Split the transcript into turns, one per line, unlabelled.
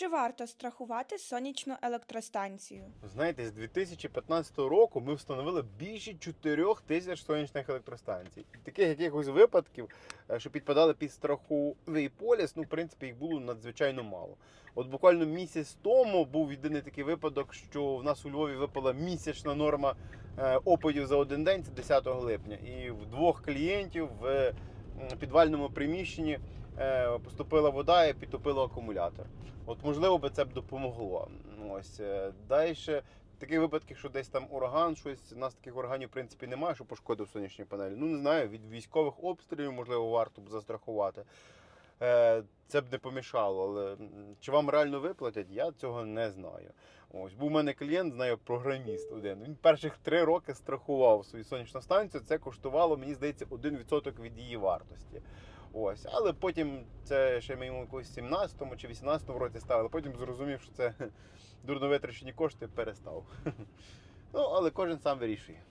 Чи варто страхувати сонячну електростанцію?
Знаєте, з 2015 року ми встановили більше 4 тисяч сонячних електростанцій. І таких якихось випадків, е, що підпадали під страховий поліс, ну, в принципі, їх було надзвичайно мало. От буквально місяць тому був єдиний такий випадок, що в нас у Львові випала місячна норма е, опадів за один день, це 10 липня. І в двох клієнтів в підвальному приміщенні поступила вода і підтопила акумулятор. От можливо би це б допомогло. Ось далі. Такі випадки, що десь там ураган, щось у нас таких ураганів в принципі немає, що пошкодив сонячні панелі. Ну не знаю, від військових обстрілів можливо варто б застрахувати. Е, Це б не помішало, але чи вам реально виплатять, я цього не знаю. Ось був у мене клієнт, знаю, програміст один. Він перших три роки страхував свою сонячну станцію. Це коштувало, мені здається, 1% від її вартості. Ось, але потім це ще ми йому якось 17-му чи 18-му році ставили. Потім зрозумів, що це дурно витрачені кошти, перестав. Ну, але кожен сам вирішує.